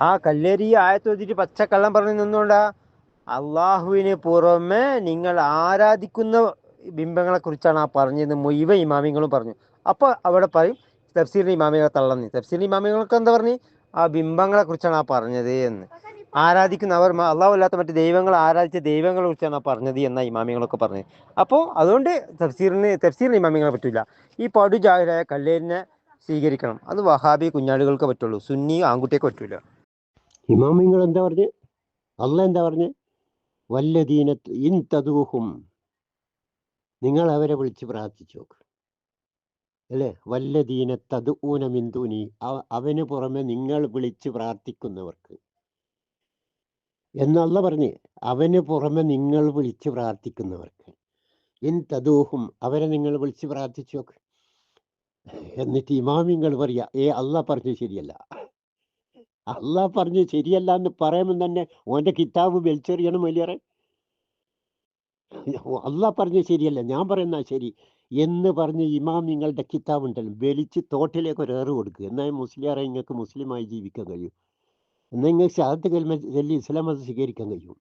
ആ കല്ലേരി ആയത്ത് വെച്ചിട്ട് പച്ചക്കള്ളം പറഞ്ഞു നിന്നുകൊണ്ടാ അള്ളാഹുവിന് പുറമെ നിങ്ങൾ ആരാധിക്കുന്ന ബിംബങ്ങളെ കുറിച്ചാണ് ആ പറഞ്ഞത്. മുഴുവൻ ഇമാമിങ്ങളും പറഞ്ഞു. അപ്പോൾ അവിടെ പറയും തഫ്സീറിന്റെ ഇമാമികളെ തള്ളന്നി. തഫ്സീറിന്റെ ഇമാമികൾക്ക് എന്താ പറഞ്ഞു? ആ ബിംബങ്ങളെ കുറിച്ചാണ് ആ പറഞ്ഞത് എന്ന്. ആരാധിക്കുന്ന അവർ അള്ളാഹു അല്ലാത്ത മറ്റു ദൈവങ്ങൾ ആരാധിച്ച ദൈവങ്ങളെ കുറിച്ചാണ് ആ പറഞ്ഞത് എന്ന ഇമാമികളൊക്കെ പറഞ്ഞത്. അപ്പോൾ അതുകൊണ്ട് തഫ്സീറിന് തഫ്സീറിന് ഇമാമികളെ പറ്റില്ല ഈ പടുജാഹിരായ കല്ലേരിനെ സ്വീകരിക്കണം. അത് വഹാബി കുഞ്ഞാടുകൾക്ക് പറ്റുള്ളൂ. സുന്നി ആൺകുട്ടിയൊക്കെ പറ്റൂല. ഇമാമിങ്ങൾ എന്താ പറഞ്ഞ്? അല്ല എന്താ പറഞ്ഞ്? വല്ലദീന ഇൻ തതുഹും നിങ്ങൾ അവരെ വിളിച്ച് പ്രാർത്ഥിച്ചു നോക്ക്. അല്ലേ? വല്ലദീന തതുഊന മിന്ദുനി അവന് പുറമെ നിങ്ങൾ വിളിച്ച് പ്രാർത്ഥിക്കുന്നവർക്ക്. എന്നല്ല പറഞ്ഞ് അവന് പുറമെ നിങ്ങൾ വിളിച്ച് പ്രാർത്ഥിക്കുന്നവർക്ക്. ഇൻ തതുഹും അവരെ നിങ്ങൾ വിളിച്ച് പ്രാർത്ഥിച്ചു നോക്ക്. എന്നിട്ട് ഇമാമിങ്ങൾ പറയാ ഏ അല്ല പറഞ്ഞു ശരിയല്ല. അള്ളാഹ് പറഞ്ഞു ശരിയല്ല എന്ന് പറയുമ്പോൾ തന്നെ ഓന്റെ കിതാബ് വലിച്ചെറിയണം വലിയറെ. അള്ളാഹ് പറഞ്ഞു ശരിയല്ല. ഞാൻ പറയുന്ന ശരി. എന്ന് പറഞ്ഞ് ഇമാം നിങ്ങളുടെ കിതാബ് ഉണ്ടല്ലോ. വലിച്ച് തോട്ടിലേക്ക് ഒരു ഏറ് കൊടുക്കുക എന്നാൽ മുസ്ലിയാറെ നിങ്ങൾക്ക് മുസ്ലിമായി ജീവിക്കാൻ കഴിയും. എന്നാൽ നിങ്ങൾക്ക് ശാദത്ത് കൽമ ചൊല്ലി ഇസ്ലാം മതം സ്വീകരിക്കാൻ കഴിയും.